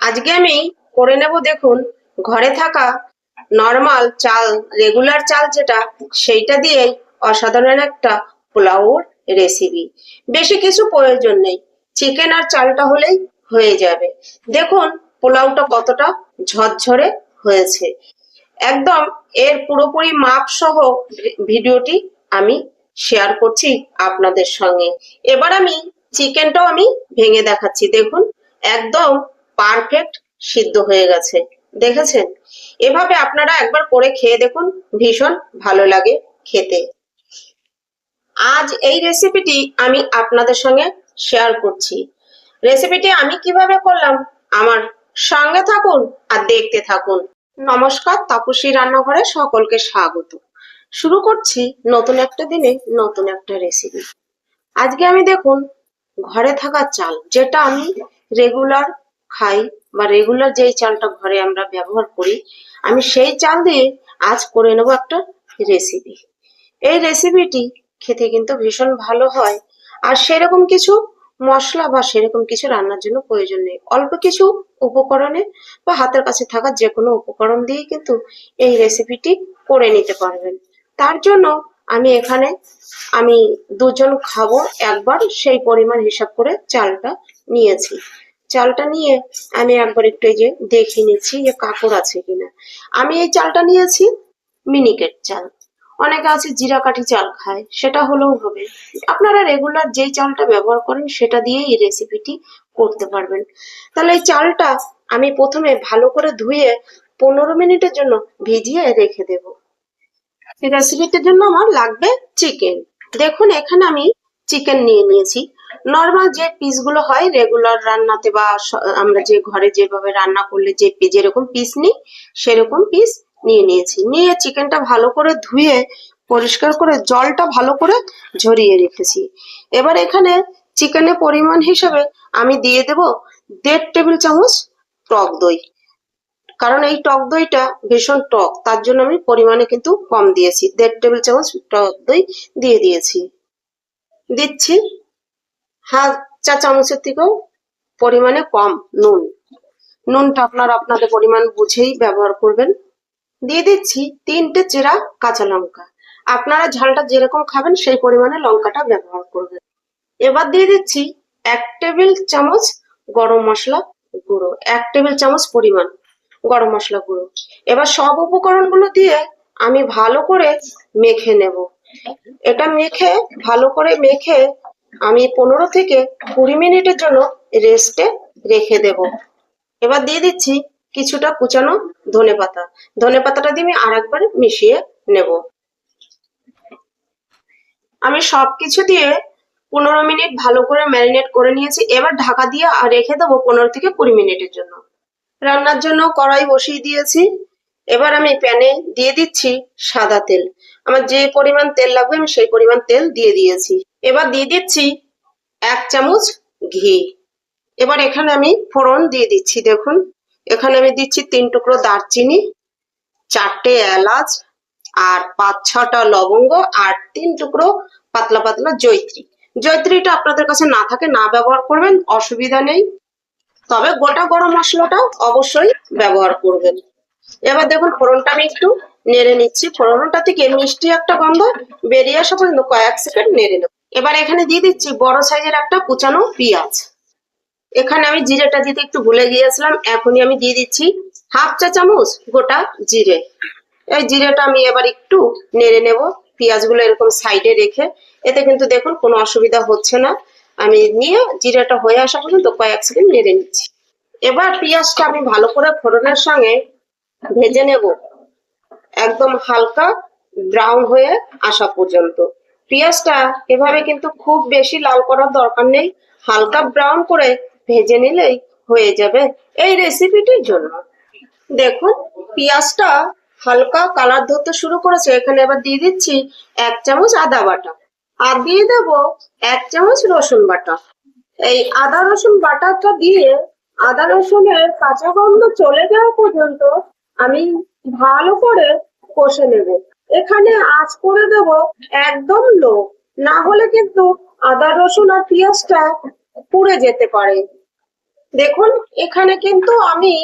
আজকে আমি করে নেব দেখুন, ঘরে থাকা নর্মাল চাল রেগুলার চাল যেটা, সেইটা দিয়ে অসাধারণ একটা পোলাওর রেসিপি বেশি কিছু প্রয়োজন নেই। চিকেন আর চালটা হলেই হয়ে যাবে। দেখুন, পোলাওটা কতটা ঝরঝরে হয়েছে। একদম এর পুরোপুরি মাপ সহ ভিডিওটি আমি শেয়ার করছি আপনাদের সঙ্গে। এবার আমি চিকেনটাও আমি ভেঙে দেখাচ্ছি। দেখুন, একদম পারফেক্ট সিদ্ধ হয়ে গেছে। দেখেছেন? এভাবে আপনারা একবার করে খেয়ে দেখুন, ভীষণ ভালো লাগে খেতে। আজ এই রেসিপিটি আমি আপনাদের সঙ্গে শেয়ার করছি। রেসিপিটি আমি কীভাবে করলাম? আমার সঙ্গে থাকুন আর দেখতে থাকুন। নমস্কার, তাপসী রান্নাঘরে সকলকে স্বাগত। শুরু করছি নতুন একটা দিনে নতুন একটা রেসিপি আজকে আমি দেখুন, ঘরে থাকা চাল, যেটা আমি রেগুলার খাই বা রেগুলার যেই চালটা ঘরে আমরা ব্যবহার করি, আমি সেই চাল দিয়ে আজ করে নেব একটা রেসিপি এই রেসিপিটি খেতে কিন্তু ভীষণ ভালো হয়। আর সেরকম কিছু মশলা বা সেরকম কিছু রান্নার জন্য প্রয়োজন নেই। অল্প কিছু উপকরণে বা হাতের কাছে থাকা যে কোনো উপকরণ দিয়ে কিন্তু এই রেসিপিটি করে নিতে পারবেন। তার জন্য আমি এখানে আমি দুজন খাব একবার, সেই পরিমাণ হিসাব করে চালটা নিয়েছি। চালটা নিয়ে আমি একবার একটু এই যে দেখে নিচ্ছি যে কাপড় আছে কিনা। আমি এই চালটা নিয়েছি মিনিকেট চাল। অনেকে আছে জিরা কাঠি চাল খায়, সেটা হলেও হবে। আপনারা রেগুলার যেই চালটা ব্যবহার করেন, সেটা দিয়েই এই রেসিপিটি করতে পারবেন। তাহলে এই চালটা আমি প্রথমে ভালো করে ধুয়ে পনেরো মিনিটের জন্য ভিজিয়ে রেখে দেব। এই রেসিপিটির জন্য আমার লাগবে চিকেন দেখুন, এখানে আমি চিকেন নিয়ে নিয়েছি। নর্মাল যে পিসগুলো হয় রেগুলার রান্নাতে বা আমরা যে ঘরে যেভাবে রান্না করলে যে যেরকম পিস নিই, সেরকম পিস নিয়ে নিয়েছি। নিয়ে চিকেনটা ভালো করে ধুয়ে, পরিষ্কার করে, জলটা ভালো করে ঝরিয়ে রেখেছি। এবার এখানে চিকেনের পরিমাণ হিসেবে আমি দিয়ে দেব দেড় টেবিল চামচ টক দই। কারণ এই টক দইটা ভীষণ টক, তার জন্য আমি পরিমাণে কিন্তু কম দিয়েছি। দেড় টেবিল চামচ টক দই দিয়ে দিয়েছি। দিচ্ছি হাফ চা চামচের থেকেও পরিমাণে কম নুন। নুনটা আপনারা আপনাদের পরিমাণ বুঝেই ব্যবহার করবেন। দিয়ে দিচ্ছি তিনটে চেরা কাঁচা লঙ্কা। আপনারা ঝালটা যেরকম খাবেন সেই পরিমাণে লঙ্কাটা ব্যবহার করবেন। এবার দিয়ে দিচ্ছি এক টেবিল চামচ গরম মশলা গুঁড়ো, এক টেবিল চামচ পরিমাণ গরম মশলা গুঁড়ো। এবার সব উপকরণগুলো দিয়ে আমি ভালো করে মেখে নেব। এটা মেখে, ভালো করে মেখে আমি পনেরো থেকে কুড়ি মিনিটের জন্য রেস্টে রেখে দেব। এবার দিয়ে দিচ্ছি কিছুটা কুচানো ধনে পাতা। ধনে পাতাটা দিয়ে আমি আর একবার মিশিয়ে নেব। আমি সবকিছু দিয়ে পনেরো মিনিট ভালো করে ম্যারিনেট করে নিয়েছি। এবার ঢাকা দিয়ে আর রেখে দেবো পনেরো থেকে কুড়ি মিনিটের জন্য। রান্নার জন্য কড়াই বসিয়ে দিয়েছি। এবার আমি প্যানে দিয়ে দিচ্ছি সাদা তেল। আমার যে পরিমাণ তেল লাগবে আমি সেই পরিমাণ তেল দিয়ে দিয়েছি। এবার দিয়ে দিচ্ছি এক চামচ ঘি। এবার এখানে আমি ফোড়ন দিয়ে দিচ্ছি, দেখুন। এখানে আমি দিচ্ছি তিন টুকরো দারচিনি, চারটে এলাচ আর পাঁচ ছটা লবঙ্গ আর তিন টুকরো পাতলা পাতলা জৈত্রী জৈত্রীটা আপনাদের কাছে না থাকে, না ব্যবহার করবেন, অসুবিধা নেই। তবে গোটা গরম মশলাটা অবশ্যই ব্যবহার করবেন। এবার দেখুন, ফোড়নটা আমি একটু নেড়ে নিচ্ছি। ফোড়নটা থেকে মিষ্টি একটা গন্ধ বেরিয়ে আসা পর্যন্ত কয়েক সেকেন্ড নেড়ে নেব। এবার এখানে দিয়ে দিচ্ছি বড় সাইজের একটা কুচানো পেঁয়াজ। এখানে আমি জিরেটা দিতে একটু ভুলে গিয়েছিলাম, এখনই আমি দিয়ে দিচ্ছি হাফ চা চামচ গোটা জিরে। এই জিরেটা আমি এবার একটু নেড়ে নেব, পেঁয়াজগুলো এরকম সাইডে রেখে। এতে কিন্তু দেখুন কোনো অসুবিধা হচ্ছে না। আমি নিয়ে জিরেটা হয়ে আসা পর্যন্ত কয়েক সেকেন্ড নেড়ে নিচ্ছি। এবার পেঁয়াজটা আমি ভালো করে ফোড়নের সঙ্গে ভেজে নেব। একদম হালকা ব্রাউন হয়ে আসা পর্যন্ত। পেঁয়াজটা এভাবে কিন্তু খুব বেশি লাল করার দরকার নেই। হালকা ব্রাউন করে ভেজে নিলেই হয়ে যাবে এই রেসিপিটির জন্য। দেখুন, পেঁয়াজটা হালকা কালার ধরতে শুরু করেছে। এখানে এবার দিয়ে দিচ্ছি এক চামচ আদা বাটা আর দিয়ে দেব এক চামচ রসুন বাটা। এই আদা রসুন বাটাটা দিয়ে আদা রসুনের কাঁচা গন্ধ চলে যাওয়া পর্যন্ত আমি ভালো করে কষে নেব। এখানে আঁচ করে দেব একদম লো। না হলে কিন্তু আদা, রসুন আর পেঁয়াজটা পুড়ে যেতে পারে। দেখুন, এখানে কিন্তু আমি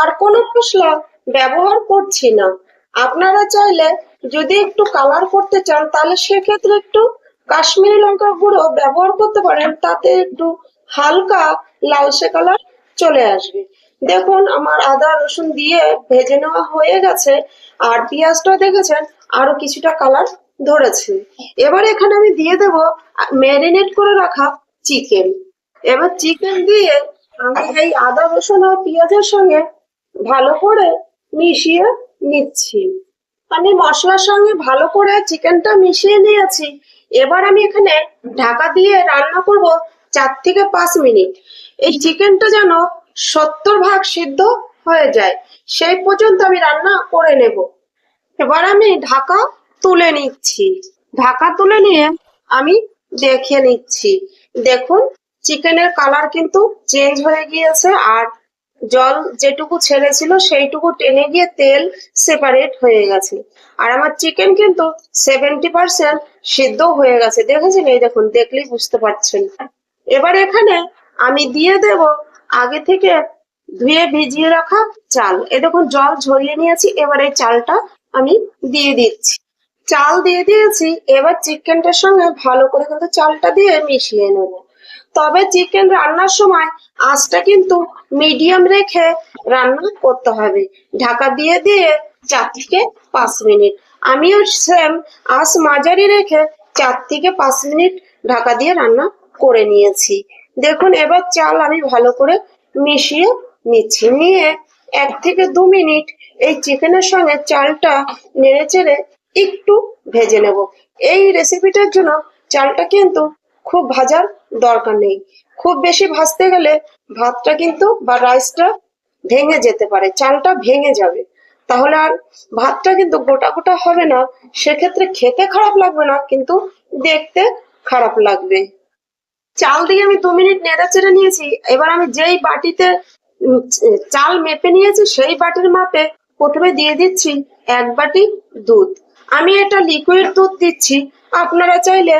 আর কোনো মশলা ব্যবহার করছি না। আপনারা চাইলে যদি একটু কালার করতে চান, তাহলে সেক্ষেত্রে একটু কাশ্মীরি লঙ্কা গুঁড়ো ব্যবহার করতে পারেন, তাতে একটু হালকা লালসে কালার চলে আসবে। দেখুন, আমার আদা, রসুন দিয়ে ভেজে নেওয়া হয়ে গেছে। আর পেঁয়াজটা দেখেছেন আরও কিছুটা কালার ধরেছে এবার এখানে আমি দিয়ে দেব ম্যারিনেট করে রাখা চিকেন এবার চিকেন দিয়ে আমি এই আদা, রসুন আর পেঁয়াজের সঙ্গে ভালো করে মিশিয়ে নিচ্ছি। আমি মশলার সঙ্গে ভালো করে চিকেনটা মিশিয়ে নিয়েছি। এবার আমি এখানে ঢাকা দিয়ে রান্না করব চার থেকে পাঁচ মিনিট। এই চিকেনটা যেন সত্তর ভাগ সিদ্ধ হয়ে যায়, সেই পর্যন্ত আমি রান্না করে নেব। এবার আমি ঢাকা তুলে নিচ্ছি। ঢাকা তুলে নিয়ে আমি দেখে নিচ্ছি। দেখুন, চিকেনের কালার কিন্তু চেঞ্জ হয়ে গিয়েছে আর জল যেটুকু ছেড়েছিল সেইটুকু টেনে গিয়ে তেল সেপারেট হয়ে গেছে। আর আমার চিকেন কিন্তু সেভেন্টি পার্সেন্ট সিদ্ধ হয়ে গেছে। দেখেছেন? এই দেখুন, দেখলেই বুঝতে পারছেন। এবার এখানে আমি দিয়ে দেব আগে থেকে ধুয়ে ভিজিয়ে রাখা চাল। এ দেখুন, জল ঝরিয়ে নিয়েছি। এবার এই চালটা আমি দিয়ে দিচ্ছি। চাল দিয়ে দিয়েছি, এবার চিকেনটার সঙ্গে ভালো করে কিন্তু চালটা দিয়ে মিশিয়ে নেব। তবে চিকেন রান্নার সময় আঁচটা কিন্তু মিডিয়াম রেখে রান্না করতে হবে। ঢাকা দিয়ে দিয়ে চার থেকে পাঁচ মিনিট। আমিও সেম আঁচ মাঝারি রেখে চার থেকে পাঁচ মিনিট ঢাকা দিয়ে রান্না করে নিয়েছি। দেখুন, এবার চাল আমি ভালো করে মিশিয়ে নিচ্ছি। নিয়ে এক থেকে দু মিনিট এই চিকেনের সঙ্গে চালটা নেড়ে চেড়ে একটু ভেজে নেব। এই রেসিপিটার জন্য চালটা কিন্তু খুব ভাজার দরকার নেই। খুব বেশি ভাজতে গেলে ভাতটা কিন্তু বা রাইসটা ভেঙে যেতে পারে, চালটা ভেঙে যাবে। তাহলে আর ভাতটা কিন্তু গোটা গোটা হবে না, সেক্ষেত্রে খেতে খারাপ লাগবে না, কিন্তু দেখতে খারাপ লাগবে। চাল দিয়ে আমি দু মিনিট নেড়ে চেড়ে নিয়েছি, এবার আমি যেই বাটিতে চাল মেপে নিয়েছি, সেই বাটির মাপে প্রথমে দিয়ে দিচ্ছি এক বাটি দুধ। আমি এটা লিকুইড দুধ দিচ্ছি। আপনারা চাইলে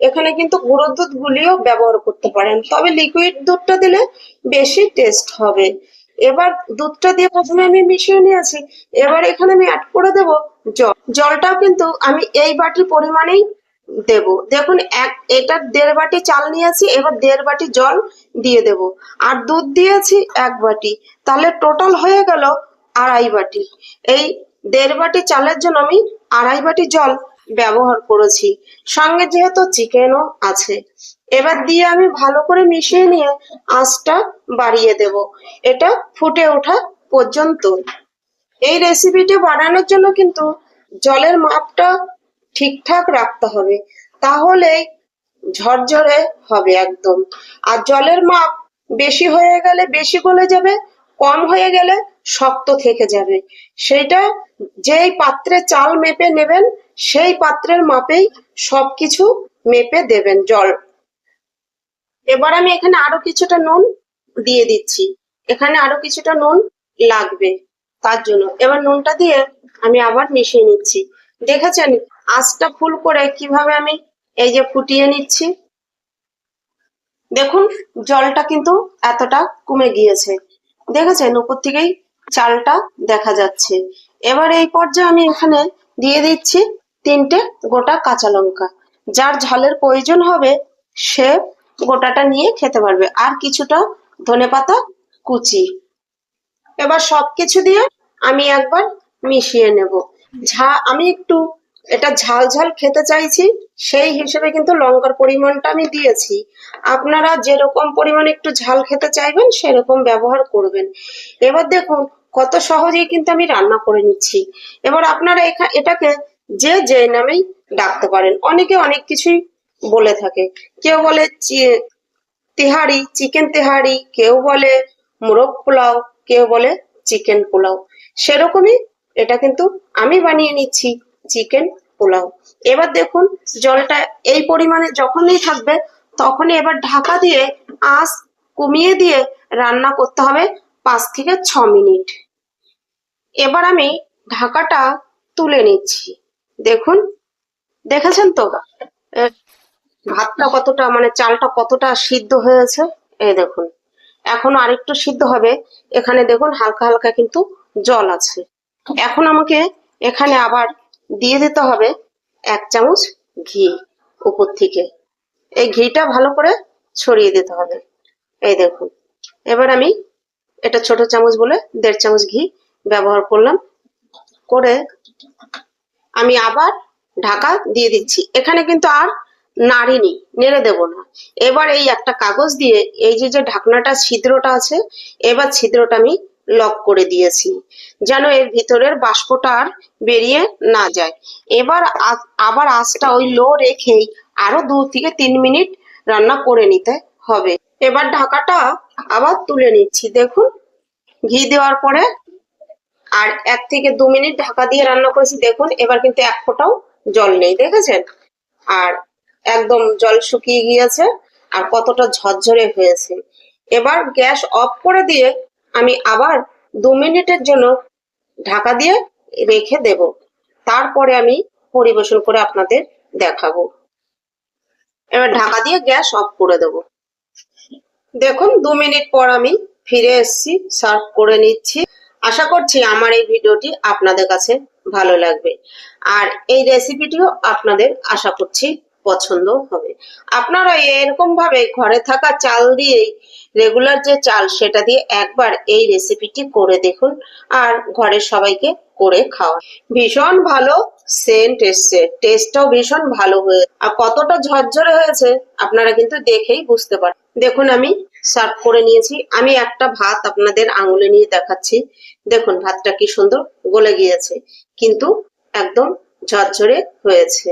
এখানে কিন্তু গুঁড়ো দুধ গুলিও ব্যবহার করতে পারেন। তবে লিকুইড দুধটা দিলে বেশি টেস্ট হবে। এবার দুধটা দিয়ে প্রথমে আমি মিশিয়ে নিয়েছি। এবার এখানে আমি অ্যাড করে দেব জল। জলটাও কিন্তু আমি এই বাটির পরিমাণেই দেব। দেখুন, এক, এটা দেড় বাটি চাল নিয়েছি, এবার দেড় বাটি জল দিয়ে দেব। আর দুধ দিয়েছি এক বাটি। তাহলে টোটাল হয়ে গেল আড়াই বাটি। এই দেড় বাটি চালের জন্য আমি আড়াই বাটি জল ব্যবহার করেছি। সঙ্গে যেহেতু চিকেনও আছে, এবার দিয়ে আমি ভালো করে মিশিয়ে নিয়ে আঁচটা বাড়িয়ে দেব। এটা ফুটে ওঠা পর্যন্ত। এই রেসিপিটি বানানোর জন্য কিন্তু জলের মাপটা ঠিকঠাক রাখতে হবে তাহলে ঝরঝরে হবে একদম। আর জলের মাপ বেশি হয়ে গেলে বেশি গলে যাবে, কম হয়ে গেলে শক্ত থেকে যাবে। সেটা যেই পাত্রে চাল মেপে নেবেন, সেই পাত্রের মাপেই সবকিছু মেপে দেবেন জল। এবার আমি এখানে আরও কিছুটা নুন দিয়ে দিচ্ছি। এখানে আরও কিছুটা নুন লাগবে তার জন্য। এবার নুনটা দিয়ে আমি আবার মিশিয়ে নিচ্ছি। দেখেছেন, আঁচটা ফুল করে কীভাবে আমি এই যে ফুটিয়ে নিচ্ছি? দেখুন, জলটা কিন্তু এতটা কমে গিয়েছে। দেখেছেন, উপর থেকেই চালটা দেখা যাচ্ছে। এবার এই পর্যায়ে আমি এখানে দিয়ে দিচ্ছি তিনটে গোটা কাঁচা লঙ্কা। যার ঝালের প্রয়োজন হবে, সে গোটাটা নিয়ে খেতে পারবে। আর কিছুটা ধনে পাতা কুচি। এবার সবকিছু দিয়ে আমি একবার মিশিয়ে নেব। ঝা আমি একটু এটা ঝাল ঝাল খেতে চাইছি, সেই হিসেবে কিন্তু লঙ্কার পরিমাণটা আমি দিয়েছি। আপনারা যেরকম পরিমাণে একটু ঝাল খেতে চাইবেন, সেরকম ব্যবহার করবেন। এবার দেখুন, কত সহজেই কিন্তু আমি রান্না করে নিচ্ছি। এবার আপনারা এটাকে যে যে নামেই ডাকতে পারেন। অনেকে অনেক কিছুই বলে থাকে। কেউ বলে তেহারি চিকেন তেহারি কেউ বলে মোরগ পোলাও, কেউ বলে চিকেন পোলাও। সেরকমই এটা কিন্তু আমি বানিয়ে নিচ্ছি। চিকেন পোলাও। এবার দেখুন, জলটা এই পরিমাণে যখনই থাকবে, তখনই এবার ঢাকা দিয়ে আঁচ কমিয়ে দিয়ে রান্না করতে হবে পাঁচ থেকে ছ মিনিট। এবার আমি ঢাকাটা তুলে নিচ্ছি। দেখুন, দেখেছেন তো? ভাতটা কতটা মানে চালটা কতটা সিদ্ধ হয়েছে? এই দেখুন, এখন আরেকটু সিদ্ধ হবে। এখানে দেখুন, হালকা হালকা কিন্তু জল আছে। এখন আমাকে এখানে আবার দিয়ে দিতে হবে এক চামচ ঘি উপর থেকে। এই ঘিটা ভালো করে ছড়িয়ে দিতে হবে। এই দেখুন, এবার আমি এটা ছোট চামচ বলে দেড় চামচ ঘি ব্যবহার করলাম। করে আমি আবার ঢাকা দিয়ে দিচ্ছি। এখানে কিন্তু আর নাড়িনি নেড়ে দেব না। এবার এই একটা কাগজ দিয়ে এই যে যে ঢাকনাটা, ছিদ্রটা আছে, এবার ছিদ্রটা আমি লক করে দিয়েছি, যেন এর ভিতরের বাষ্পটা আর বেরিয়ে না যায়। এবার আবার আঁচটা ওই লো রেখেই আরও দু থেকে তিন মিনিট রান্না করে নিতে হবে। এবার ঢাকাটা আবার তুলে নিচ্ছি, দেখুন। ঘি দেওয়ার পরে আর এক থেকে দু মিনিট ঢাকা দিয়ে রান্না করেছি, দেখুন। এবার কিন্তু এক ফোঁটাও জল নেই, দেখেছেন? আর একদম জল শুকিয়ে গিয়েছে আর কতটা ঝরঝরে হয়েছে। এবার গ্যাস অফ করে দিয়ে আমি আবার দু মিনিটের জন্য ঢাকা দিয়ে রেখে দেব। তারপরে আমি পরিবেশন করে আপনাদের দেখাবো। এবার ঢাকা দিয়ে গ্যাস অফ করে দেব। দেখুন, দু মিনিট পর আমি ফিরে এসেছি, সার্ভ করে নিচ্ছি। আশা করছি আমার এই ভিডিওটি আপনাদের কাছে ভালো লাগবে। আর এই রেসিপিটিও আপনাদের আশা করছি পছন্দ হবে। আপনারা এরকম ভাবে ঘরে থাকা চাল দিয়েই রেগুলার যে চাল সেটা দিয়ে একবার এই রেসিপিটি করে দেখুন আর ঘরের সবাইকে করে খাওয়া ভীষণ ভালো সেন্ট এসছে। টেস্টটাও ভীষণ ভালো হয়ে আর কতটা ঝরঝরে হয়েছে আপনারা কিন্তু দেখেই বুঝতে পারেন দেখুন আমি সার্ভ করে নিয়েছি। আমি একটা ভাত আপনাদের আঙুলে নিয়ে দেখাচ্ছি। দেখুন ভাতটা কি সুন্দর গলে গিয়েছে। কিন্তু একদম ঝরঝরে হয়েছে।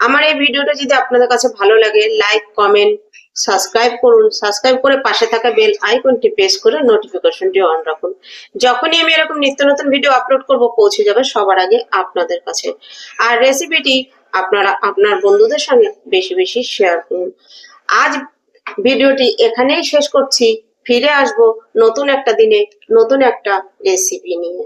আমার এই ভিডিওটা যদি আপনাদের কাছে ভালো লাগে লাইক কমেন্ট সাবস্ক্রাইব করুন। সাবস্ক্রাইব করে পাশে থাকা বেল আইকনটি প্রেস করে নোটিফিকেশনটি অন রাখুন। যখনই আমি এরকম নিত্য নতুন ভিডিও আপলোড করব, পৌঁছে যাবে সবার আগে আপনাদের কাছে। আর রেসিপিটি আপনারা, আপনার বন্ধুদের সঙ্গে বেশি বেশি শেয়ার করুন। আজ ভিডিওটি এখানেই শেষ করছি। ফিরে আসব নতুন একটা দিনে, নতুন একটা রেসিপি নিয়ে।